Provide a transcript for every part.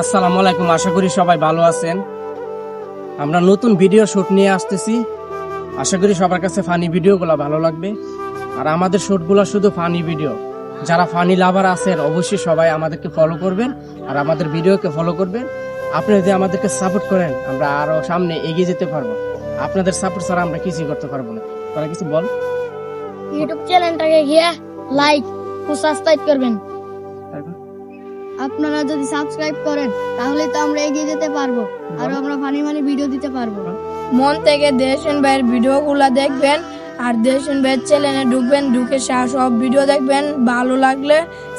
আসসালামু আলাইকুম, আশা করি সবাই ভালো আছেন। আমরা নতুন ভিডিও শ্যুট নিয়ে আসতেছি। আশা করি সবার কাছে ফানি ভিডিওগুলো ভালো লাগবে। আর আমাদের শুটগুলো শুধু ফানি ভিডিও। যারা ফানি লাভার আছেন, অবশ্যই সবাই আমাদেরকে ফলো করবেন আর আমাদের ভিডিওকে ফলো করবেন। আপনি যদি আমাদেরকে সাপোর্ট করেন, আমরা আরও সামনে এগিয়ে যেতে পারব। আপনাদের সাপোর্ট ছাড়া আমরা কিছুই করতে পারব না। তারা কিছু বল? ইউটিউব চ্যানেলটাকে গিয়ে লাইক ও সাবস্ক্রাইব করবেন। আপনারা যদি সাবস্ক্রাইব করেন, তাহলে তো আমরা এগিয়ে যেতে পারব। আর আমরা ফানি ফানি ভিডিও দিতে পারব। মন থেকে দেশেন ভাইয়ের ভিডিওগুলো দেখবেন, আর দেশেন ভাইয়ের চ্যানেলে ঢুকবেন, ঢুকে সব ভিডিও দেখবেন। ভালো লাগলে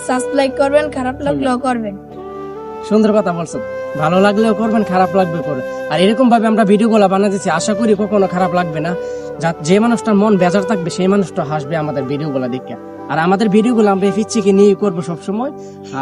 সাবস্ক্রাইব করবেন, খারাপ লাগলেও করবেন। সুন্দর কথা বলছো। ভালো লাগলেও করবেন, খারাপ লাগবে করে আর এরকম ভাবে আমরা ভিডিওগুলো বানাতেছি, আশা করি কখনো খারাপ লাগবে না। যা যে মানুষটার মন বেজার থাকবে, সেই মানুষটা হাসবে আমাদের ভিডিওগুলো দেখে। আর আমাদের ভিডিওগুলো আমরা ফিচ্ছিকে নিয়ে করব সবসময়।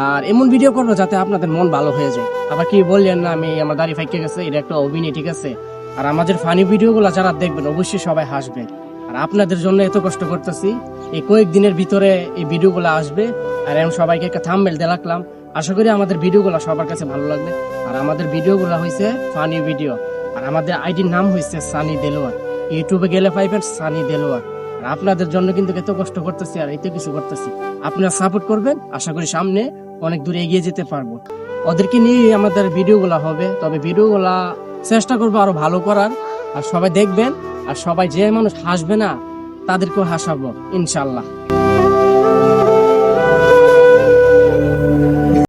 আর এমন ভিডিও করব যাতে আপনাদের মন ভালো হয়ে যায়। আবার কি বললেন না, আমি আমার দাড়ি ফাইকে গেছে, এটা একটা অভিনয়, ঠিক আছে? আর আমাদের ফানি ভিডিওগুলো যারা দেখবেন, অবশ্যই সবাই হাসবে। আর আপনাদের জন্য এত কষ্ট করতেছি, এই কয়েকদিনের ভিতরে এই ভিডিওগুলো আসবে। আর আমি সবাইকে একটা থাম্বেল দিয়ে রাখলাম। আশা করি আমাদের ভিডিওগুলো সবার কাছে ভালো লাগবে। আর আমাদের ভিডিওগুলো হয়েছে ফানি ভিডিও। আর আমাদের আইডির নাম হয়েছে সানি দেলোয়ার। ইউটিউবে গেলে পাইবেন সানি দেলোয়ার। আর আপনাদের জন্য কিন্তু এত কষ্ট করতেছি আর এত কিছু করতেছি। আপনারা সাপোর্ট করবেন, আশা করি সামনে অনেক দূরে এগিয়ে যেতে পারব। ওদেরকে নিয়ে আমাদের ভিডিওগুলো হবে, তবে ভিডিওগুলা চেষ্টা করব আরও ভালো করার। আর সবাই দেখবেন, আর সবাই যে মানুষ হাসবে না, তাদেরকেও হাসাবো ইনশাল্লাহ